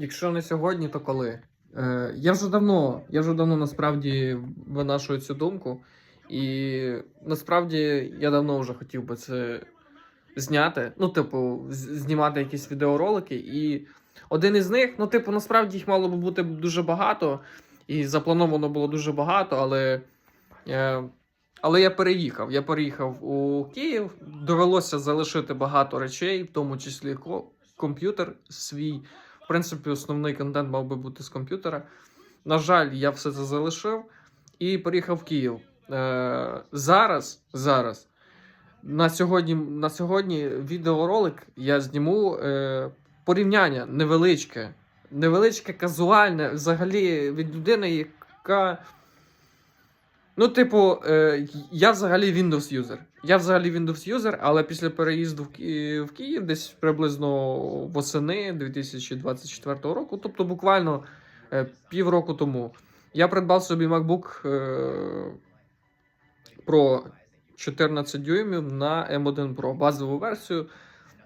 Якщо не сьогодні, то коли? Е, я вже давно, я вже давно насправді винашую цю думку. І насправді я давно вже хотів би це зняти. Ну, типу, знімати якісь відеоролики. І один із них, ну, типу, насправді їх мало би бути дуже багато, і заплановано було дуже багато, але. Е, але я переїхав. Я переїхав у Київ. Довелося залишити багато речей, в тому числі ко- комп'ютер свій. Принципі, основний контент мав би бути з комп'ютера. На жаль, я все це залишив і переїхав в Київ. Е, зараз, зараз, на сьогодні, на сьогодні відеоролик я зніму е, порівняння невеличке, невеличке, казуальне, взагалі від людини, яка. Ну, типу, е, я взагалі Windows юзер. Я взагалі Windows юзер, але після переїзду в, Ки- в Київ десь приблизно восени 2024 року, тобто буквально е, півроку тому, я придбав собі MacBook е, Pro 14 дюймів на M1 Pro базову версію,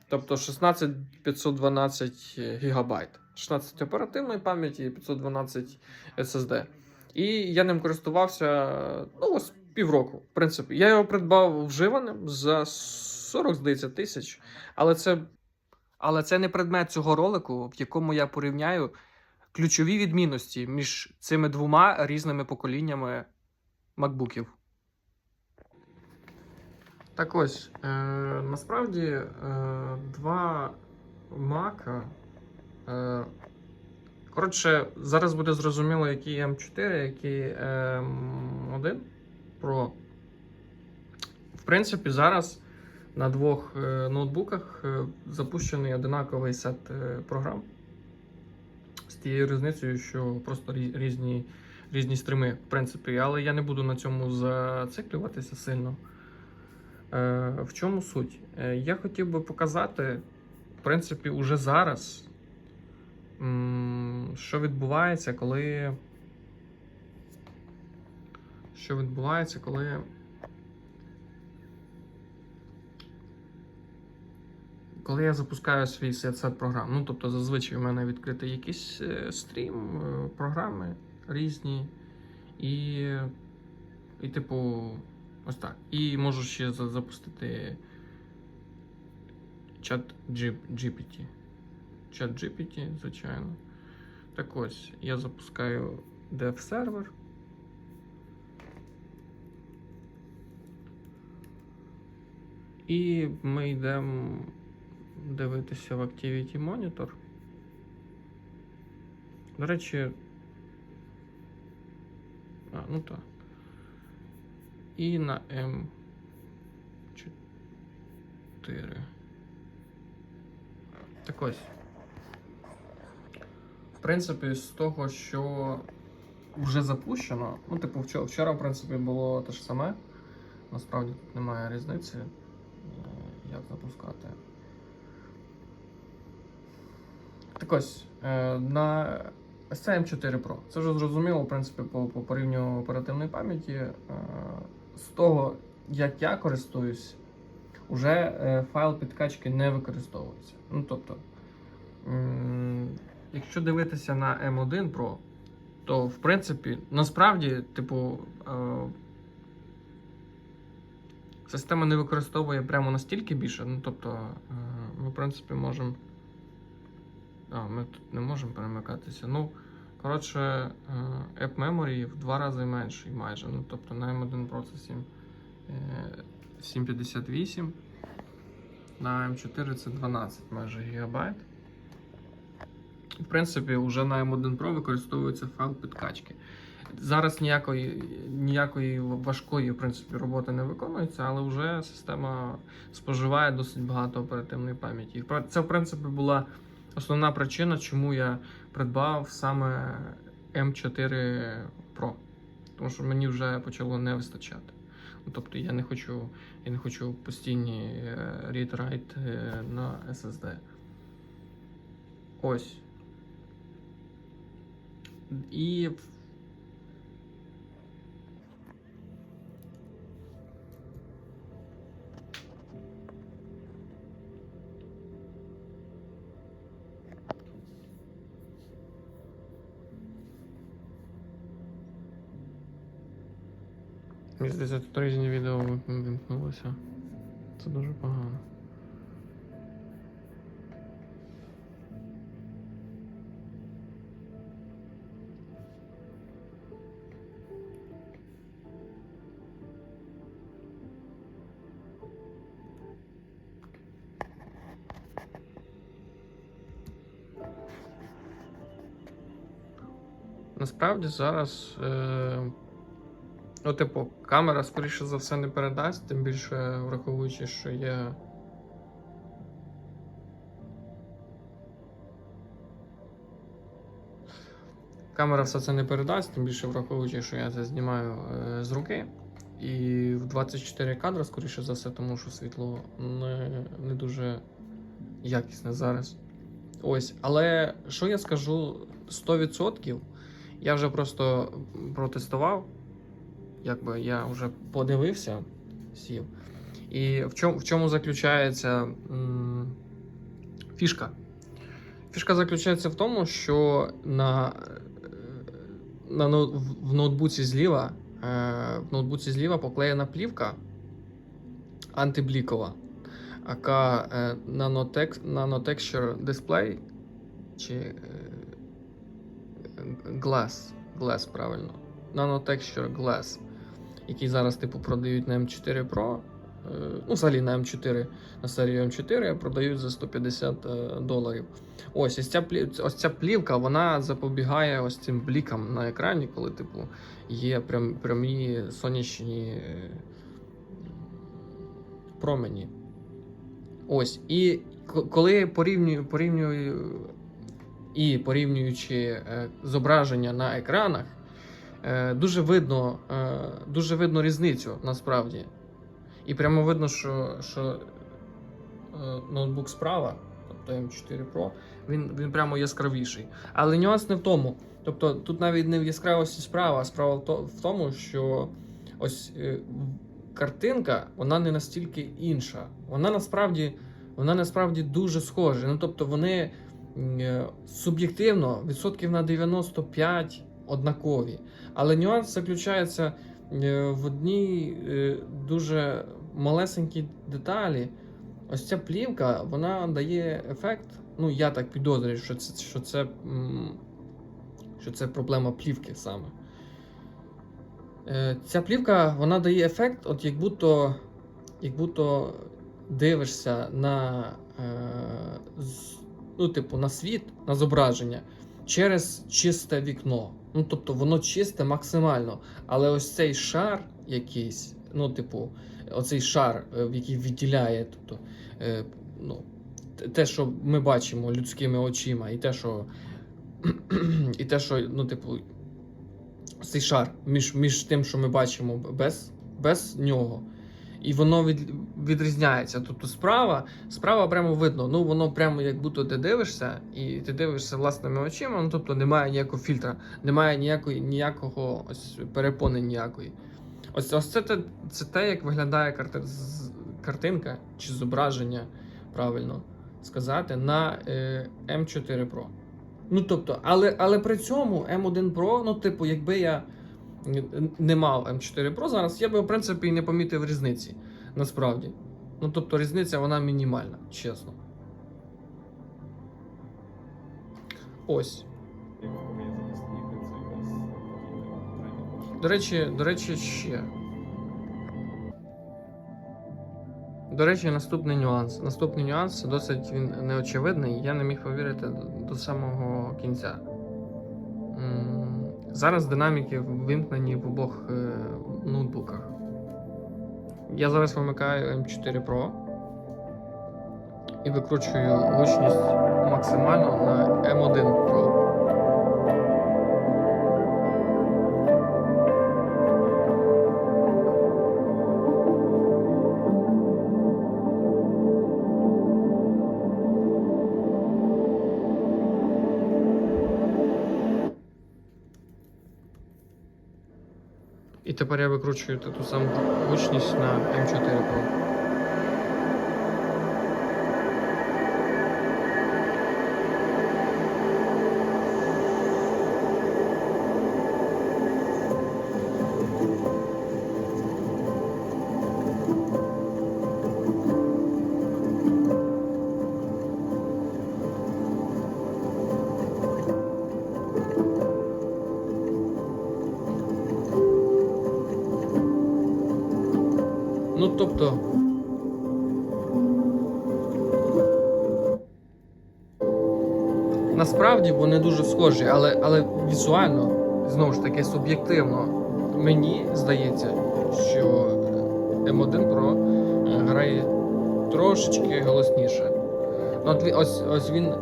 тобто 16512 гігабайт. 16 оперативної пам'яті і 512 SSD. І я ним користувався ну, ось півроку. В принципі, я його придбав вживаним за 40, здається, тисяч. Але це, але це не предмет цього ролику, в якому я порівняю ключові відмінності між цими двома різними поколіннями макбуків. Так ось, е, насправді е, два мака. Е, Коротше, зараз буде зрозуміло, який М4, який М1 Pro. В принципі, зараз на двох е, ноутбуках е, запущений одинаковий сет е, програм. З тією різницею, що просто різні, різні стрими, в принципі, але я не буду на цьому зациклюватися сильно. В чому суть? Я хотів би показати, в принципі, уже зараз. Що відбувається, коли. Що відбувається, коли. Коли я запускаю свій сет програм. Ну, тобто, зазвичай в мене відкритий якийсь е, стрім, е, програми різні. І. І, типу, ось так. І можу ще запустити чат GPT. Чат GPT, звичайно. Так ось, я запускаю dev сервер. І ми йдемо дивитися в Activity Monitor. До речі. А, ну так. І на М4. Так ось. В принципі, з того, що вже запущено, ну, типу, вчора, вчора, в принципі, було те ж саме. Насправді тут немає різниці, як запускати. Так ось, е, на SCM4 Pro. Це вже зрозуміло, в принципі, по, по порівню оперативної пам'яті. Е, З того, як я користуюсь, уже е, файл підкачки не використовується. Ну, тобто, якщо дивитися на M1 Pro, то в принципі, насправді, типу, система не використовує прямо настільки більше. Ну, тобто, е, ми, в принципі, можемо. А, ми тут не можемо перемикатися. Ну, коротше, е, App Memory в два рази менший майже. Ну, тобто на M1 Pro це 7, е, 758. На М4 це 12 майже гігабайт. В принципі, вже на M1 Pro використовується файл підкачки. Зараз ніякої, ніякої важкої в принципі, роботи не виконується, але вже система споживає досить багато оперативної пам'яті. Це, в принципі, була основна причина, чому я придбав саме M4 Pro. Тому що мені вже почало не вистачати. Ну, Тобто я не хочу, я не хочу постійні е, read-write е, на SSD. Ось. І Мені здається, тут різні відео вимкнулося. Це дуже погано. Насправді зараз. Е... Ну, типу, камера, скоріше за все, не передасть, тим більше враховуючи, що є. Камера все це не передасть, тим більше враховуючи, що я це знімаю е, з руки. І в 24 кадри, скоріше за все, тому що світло не, не дуже якісне зараз. Ось, але що я скажу 100%, я вже просто протестував якби я вже подивився, сів. І в чому, в чому заключається м, фішка? Фішка заключається в тому, що на, на в- ноутбуці зліва, е, в ноутбуці зліва поклеєна плівка антиблікова, яка е, Nanotexture Display чи е, Glass, Glass правильно. Nanotexture Glass, який зараз типу продають на M4 Pro. е, Ну, взагалі на М4, на серію М4 продають за 150 е, доларів. Ось, ось ця, плів- ось ця плівка вона запобігає ось цим блікам на екрані, коли типу, є прям, прямі сонячні е, промені. Ось. І коли порівнюю, порівнюю і порівнюючи зображення на екранах, дуже видно, е, дуже видно різницю насправді. І прямо видно, що, що е, ноутбук справа, тобто M4 Pro, він, він прямо яскравіший. Але нюанс не в тому. Тобто тут навіть не в яскравості справа, а справа в, тому, що ось е, картинка, вона не настільки інша. Вона насправді, вона насправді дуже схожа. Ну, тобто вони е, суб'єктивно відсотків на 95 однакові. Але нюанс заключається е, в одній е, дуже малесенькій деталі. Ось ця плівка, вона дає ефект. Ну, я так підозрюю, що це, що це, що це проблема плівки саме. Е, Ця плівка вона дає ефект, от як будто, як будто дивишся на, ну, типу, на світ, на зображення через чисте вікно. Ну, тобто воно чисте максимально. Але ось цей шар якийсь, ну, типу, оцей шар, е, який відділяє, тобто, е, ну, те- що ми бачимо людськими очима, і те, що, і те, що, ну, типу, цей шар між, між тим, що ми бачимо без, без нього. І воно від, відрізняється. Тобто справа, справа прямо видно. Ну воно прямо як будто ти дивишся, і ти дивишся власними очима. Ну тобто немає ніякого фільтра, немає ніякої, ніякого ось перепони ніякої. Ось ось це, те, це те, як виглядає карти, картинка чи зображення, правильно сказати, на е, M4 Pro. Ну тобто, але, але при цьому M1 Pro, ну, типу, якби я не мав M4 Pro зараз, я би, в принципі, і не помітив різниці. Насправді. Ну, тобто, різниця вона мінімальна, чесно. Ось. До речі, до речі, ще. До речі, наступний нюанс. Наступний нюанс досить він неочевидний. Я не міг повірити до самого кінця. Зараз динаміки вимкнені в обох е, ноутбуках. Я зараз вимикаю M4 Pro і викручую гучність максимально на M1 Pro. Тепер я викручую ту саму гучність на М4 Pro. Тобто. Насправді вони дуже схожі, але, але візуально, знову ж таки, суб'єктивно, мені здається, що М1 Pro е, грає трошечки голосніше. Ну, от ось, ось він,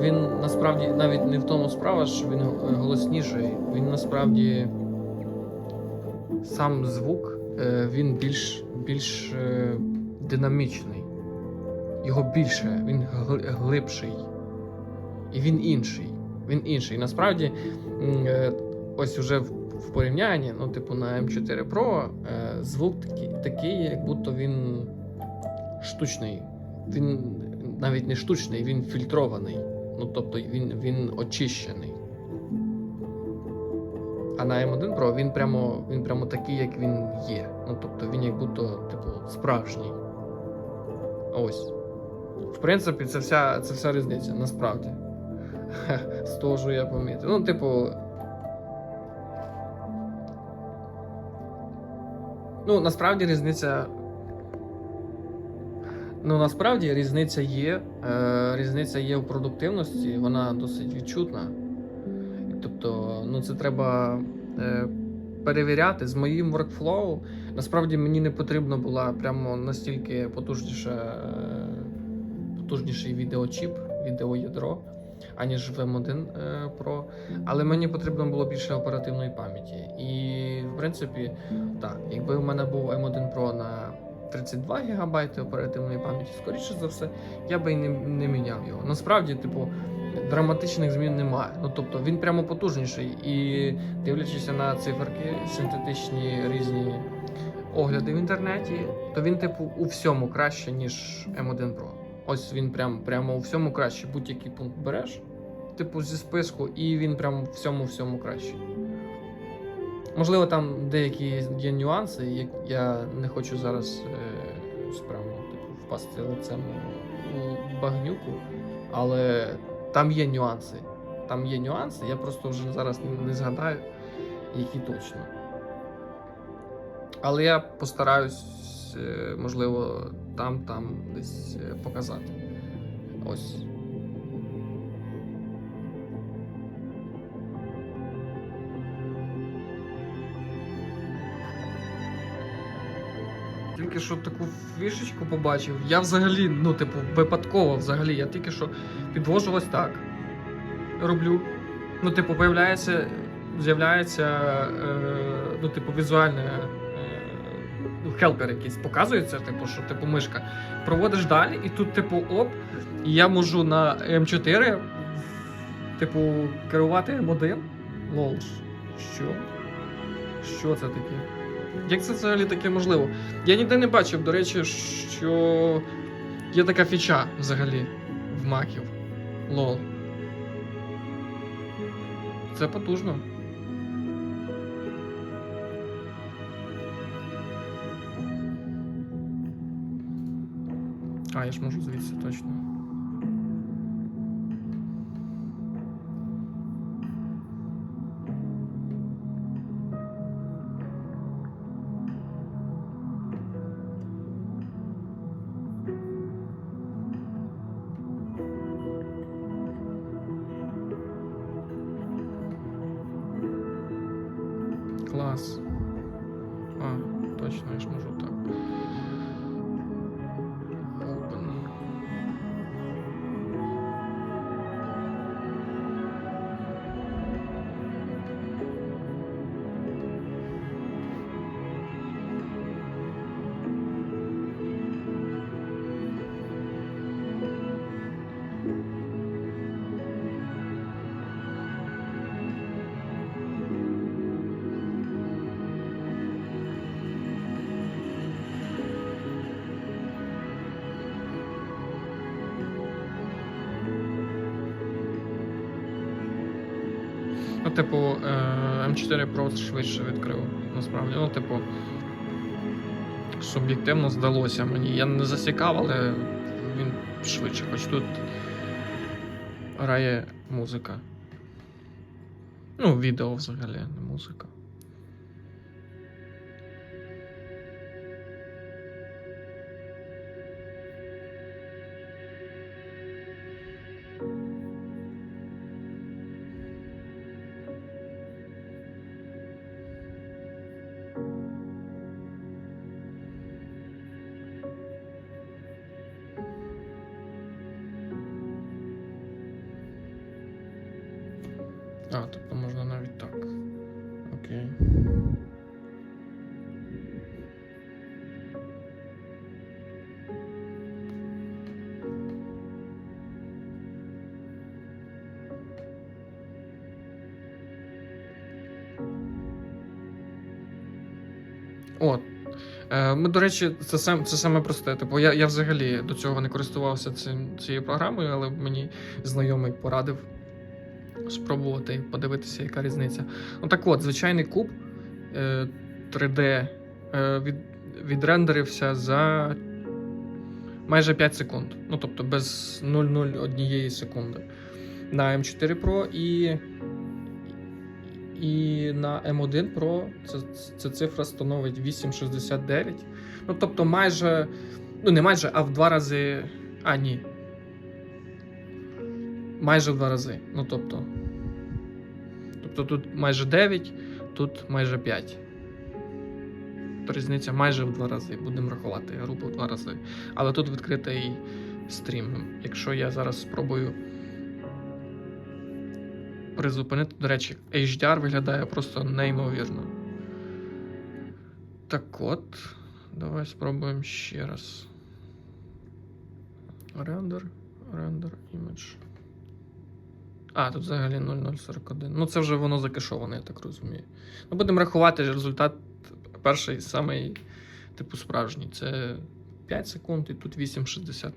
він насправді навіть не в тому справа, що він е, голосніший. Він насправді сам звук е, він більш, більш е, динамічний. Його більше, він глибший. І він інший. Він інший. Насправді, е, ось уже в, порівнянні, ну, типу, на М4 Pro е, звук такий, такий, як будто він штучний. Він навіть не штучний, він фільтрований. Ну, тобто він, він очищений. А на M1 Pro він прямо, він прямо такий, як він є. Ну, тобто він як будто, типу, справжній. Ось. В принципі, це вся, це вся різниця, насправді. З того, що я помітив. Ну, типу. Ну, насправді різниця. Ну, насправді різниця є. Е, різниця є в продуктивності, вона досить відчутна. Тобто, ну це треба е, перевіряти з моїм workflow. Насправді мені не потрібно була прямо настільки потужніша, е, потужніший відеочіп, відеоядро, аніж в M1 е, Pro. Але мені потрібно було більше оперативної пам'яті. І, в принципі, так, якби у мене був M1 Pro на 32 ГБ оперативної пам'яті, скоріше за все, я би і не, не міняв його. Насправді, типу, драматичних змін немає. Ну тобто він прямо потужніший. І дивлячись на циферки, синтетичні різні огляди в інтернеті, то він, типу, у всьому краще, ніж M1 Pro. Ось він прям, прямо у всьому краще. Будь-який пункт береш, типу, зі списку, і він прям у всьому всьому краще. Можливо, там деякі є нюанси, я не хочу зараз е, справно типу, впасти лицем у багнюку, але там є нюанси. Там є нюанси, я просто вже зараз не- згадаю, які точно. Але я постараюсь, е, можливо, там, там десь е, показати. Ось. Тільки що таку фішечку побачив. Я взагалі, ну, типу, випадково взагалі. Я тільки що підвожу ось так. Роблю. Ну, типу, появляється, з'являється, е, ну, типу, візуальне. Е, ну, хелпер якийсь показується, типу, що типу мишка. Проводиш далі, і тут, типу, оп, і я можу на М4, типу, керувати М1. Лол. Що? Що це таке? Як це взагалі таке можливо? Я ніде не бачив, до речі, що є така фіча взагалі в маків. Лол. Це потужно. А, я ж можу звідси точно. Типу, е, М4 Pro швидше відкрив, насправді. Ну, типу, суб'єктивно здалося мені. Я не засікав, але він швидше, хоч тут грає музика. Ну, відео взагалі, не музика. От. Е, Ми, до речі, це, сам, це саме просте. Типу, я, я взагалі до цього не користувався цим, цією програмою, але мені знайомий порадив спробувати подивитися, яка різниця. Ну так от, звичайний куб е, 3D е, від, відрендерився за майже 5 секунд. Ну, тобто без 0,01 секунди. На M4 Pro і, і на M1 Pro це, це цифра становить 8,69. Ну, тобто, майже, ну не майже, а в два рази. А, ні. Майже в два рази. Ну, тобто. Тобто тут майже 9, тут майже 5. Тобто різниця майже в два рази. Будемо рахувати, грубо в два рази. Але тут відкритий стрім. Якщо я зараз спробую призупинити, до речі, HDR виглядає просто неймовірно. Так от, давай спробуємо ще раз. Рендер, рендер, імідж. А, тут взагалі 0041. Ну, це вже воно закешоване, я так розумію. Ну, будемо рахувати результат перший, самий, типу, справжній. Це 5 секунд і тут 8,69.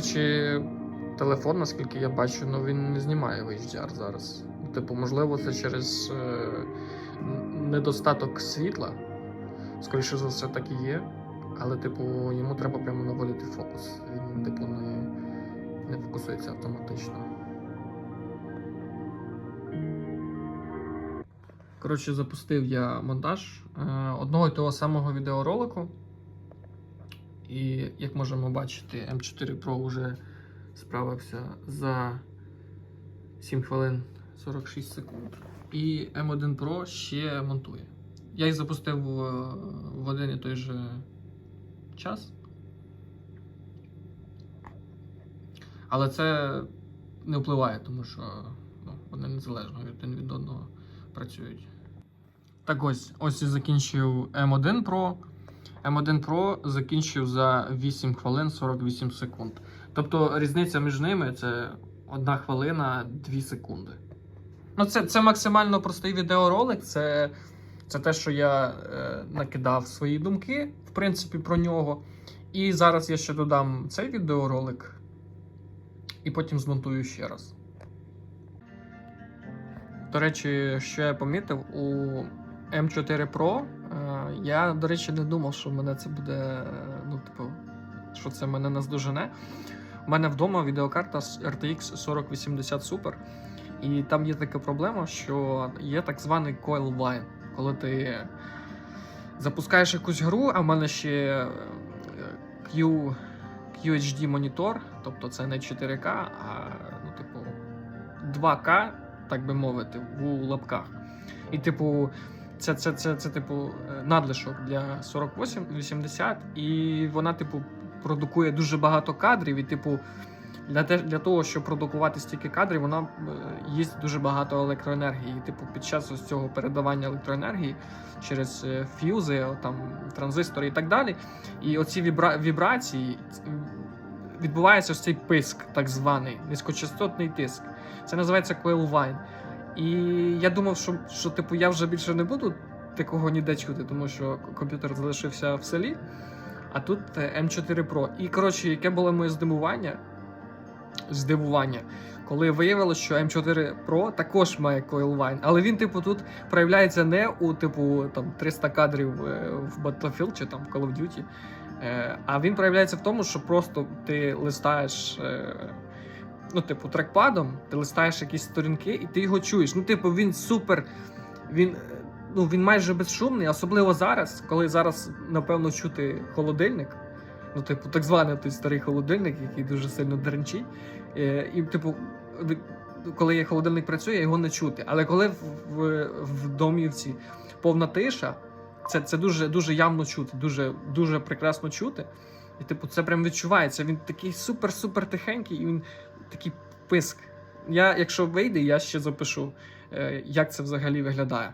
Речі, телефон, наскільки я бачу, ну він не знімає HDR зараз. Типу, можливо, це через е, недостаток світла. Скоріше за все, так і є. Але, типу, йому треба прямо наводити фокус. Він, типу, не, не фокусується автоматично. Коротше, запустив я монтаж е, одного і того самого відеоролику. І як можемо бачити, М4 Pro вже справився за 7 хвилин 46 секунд. І М1 Pro ще монтує. Я їх запустив в, один і той же час. Але це не впливає, тому що ну, вони незалежно один від одного працюють. Так ось, ось і закінчив M1 Pro. M1 Pro закінчив за 8 хвилин 48 секунд. Тобто різниця між ними це 1 хвилина 2 секунди. Ну, це, це максимально простий відеоролик. Це, це те, що я е, накидав свої думки, в принципі, про нього. І зараз я ще додам цей відеоролик і потім змонтую ще раз. До речі, що я помітив, у M4 Pro я, до речі, не думав, що мене це буде. Ну, типу, що це мене наздожене. У мене вдома відеокарта RTX 4080 Super. І там є така проблема, що є так званий coil wine. Коли ти запускаєш якусь гру, а в мене ще е, Q, QHD монітор, тобто це не 4К, а ну, типу 2К, так би мовити, в лапках. І, типу, це, це, це, це, типу, е, надлишок для 48-80, і вона, типу, продукує дуже багато кадрів, і, типу, для, те, для того, щоб продукувати стільки кадрів, вона е, їсть дуже багато електроенергії. І, типу, під час ось цього передавання електроенергії через е, ф'юзи, там, транзистори і так далі. І оці вібра... вібрації відбувається ось цей писк, так званий, низькочастотний тиск. Це називається coil wine. І я думав, що, що типу, я вже більше не буду такого ніде чути, тому що комп'ютер залишився в селі. А тут е, M4 Pro. І коротше, яке було моє здивування? Здивування, коли виявилося, що M4 Pro також має Wine, але він, типу, тут проявляється не у типу там 300 кадрів е, в Battlefield чи там в Call of Duty, е, а він проявляється в тому, що просто ти листаєш. Ну, типу, трекпадом, ти листаєш якісь сторінки, і ти його чуєш. Ну, типу, він супер. Він е, ну, він майже безшумний, особливо зараз, коли зараз, напевно, чути холодильник. Ну, типу, так званий той старий холодильник, який дуже сильно деренчить. Е, і, типу, коли є холодильник працює, його не чути. Але коли в, в, в домівці повна тиша, це, це дуже, дуже явно чути, дуже, дуже прекрасно чути. І, типу, це прям відчувається. Він такий супер-супер тихенький, і він такий писк. Я, якщо вийде, я ще запишу, е, як це взагалі виглядає.